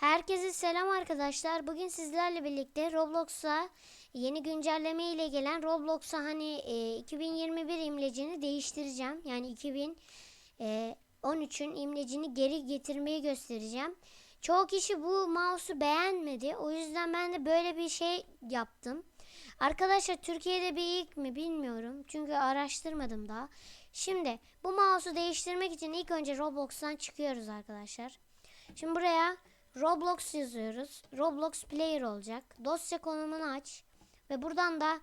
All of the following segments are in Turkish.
Herkese selam arkadaşlar. Bugün sizlerle birlikte Roblox'a yeni güncelleme ile gelen Roblox'a hani e, 2021 imlecini değiştireceğim. Yani 2013'ün imlecini geri getirmeyi göstereceğim. Çoğu kişi bu mouse'u beğenmedi. O yüzden ben de böyle bir şey yaptım. Arkadaşlar Türkiye'de bir ilk mi bilmiyorum. Çünkü araştırmadım daha. Şimdi bu mouse'u değiştirmek için ilk önce Roblox'tan çıkıyoruz arkadaşlar. Şimdi buraya Roblox yazıyoruz. Roblox Player olacak. Dosya konumunu aç. Ve buradan da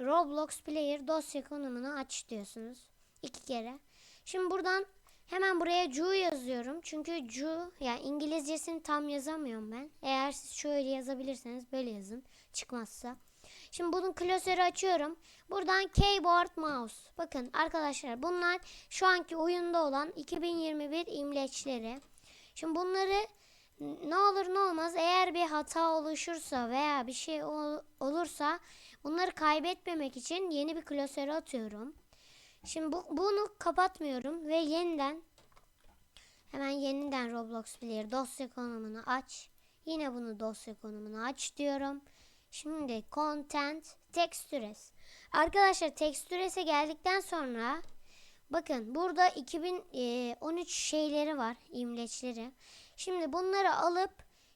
Roblox Player dosya konumunu aç diyorsunuz. İki kere. Şimdi buradan hemen buraya Ju yazıyorum. Çünkü Ju yani İngilizcesini tam yazamıyorum ben. Eğer siz şöyle yazabilirseniz böyle yazın. Çıkmazsa. Şimdi bunun klasörü açıyorum. Buradan keyboard mouse. Bakın arkadaşlar bunlar şu anki oyunda olan 2021 imleçleri. Şimdi bunları ne olur ne olmaz eğer bir hata oluşursa veya bir şey ol- olursa bunları kaybetmemek için yeni bir klasöre atıyorum. Şimdi bu, bunu kapatmıyorum ve yeniden hemen yeniden Roblox Player dosya konumunu aç. Yine bunu dosya konumunu aç diyorum. Şimdi content textures. Arkadaşlar textures'e geldikten sonra bakın burada 2013 şeyleri var imleçleri. Şimdi bunları alıp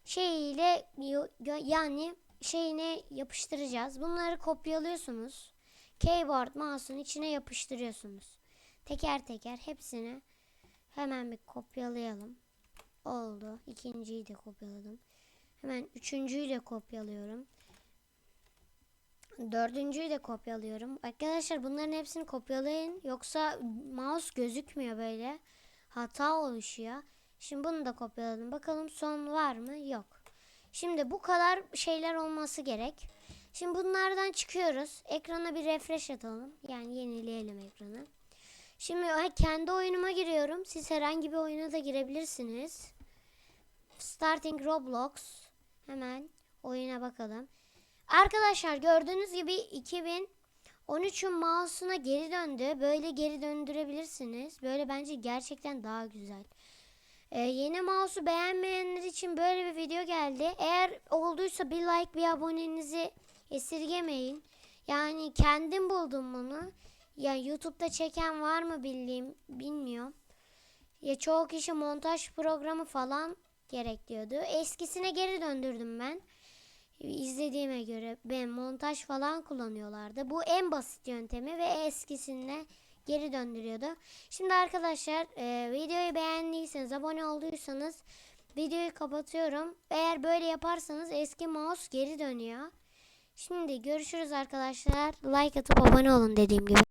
gö- yani şeyine yapıştıracağız. Bunları kopyalıyorsunuz. Keyboard mouse'un içine yapıştırıyorsunuz. Teker teker hepsini hemen bir kopyalayalım. Oldu. İkinciyi de kopyaladım. Hemen üçüncüyü de kopyalıyorum. Dördüncüyü de kopyalıyorum. Arkadaşlar bunların hepsini kopyalayın. Yoksa mouse gözükmüyor böyle. Hata oluşuyor. Şimdi bunu da kopyaladım. Bakalım son var mı? Yok. Şimdi bu kadar şeyler olması gerek. Şimdi bunlardan çıkıyoruz. Ekrana bir refresh atalım. Yani yenileyelim ekranı. Şimdi kendi oyunuma giriyorum. Siz herhangi bir oyuna da girebilirsiniz. Starting Roblox. Hemen oyuna bakalım. Arkadaşlar gördüğünüz gibi 2013'ün mouse'una geri döndü. Böyle geri döndürebilirsiniz. Böyle bence gerçekten daha güzel. Ee, yeni mouse'u beğenmeyenler için böyle bir video geldi. Eğer olduysa bir like bir abonenizi esirgemeyin. Yani kendim buldum bunu. Ya YouTube'da çeken var mı bildiğim bilmiyorum. Ya çoğu kişi montaj programı falan gerekiyordu. Eskisine geri döndürdüm ben. İzlediğime göre ben montaj falan kullanıyorlardı. Bu en basit yöntemi ve eskisine geri döndürüyordu. Şimdi arkadaşlar e, videoyu beğendiyseniz abone olduysanız videoyu kapatıyorum. Eğer böyle yaparsanız eski mouse geri dönüyor. Şimdi görüşürüz arkadaşlar. Like atıp abone olun dediğim gibi.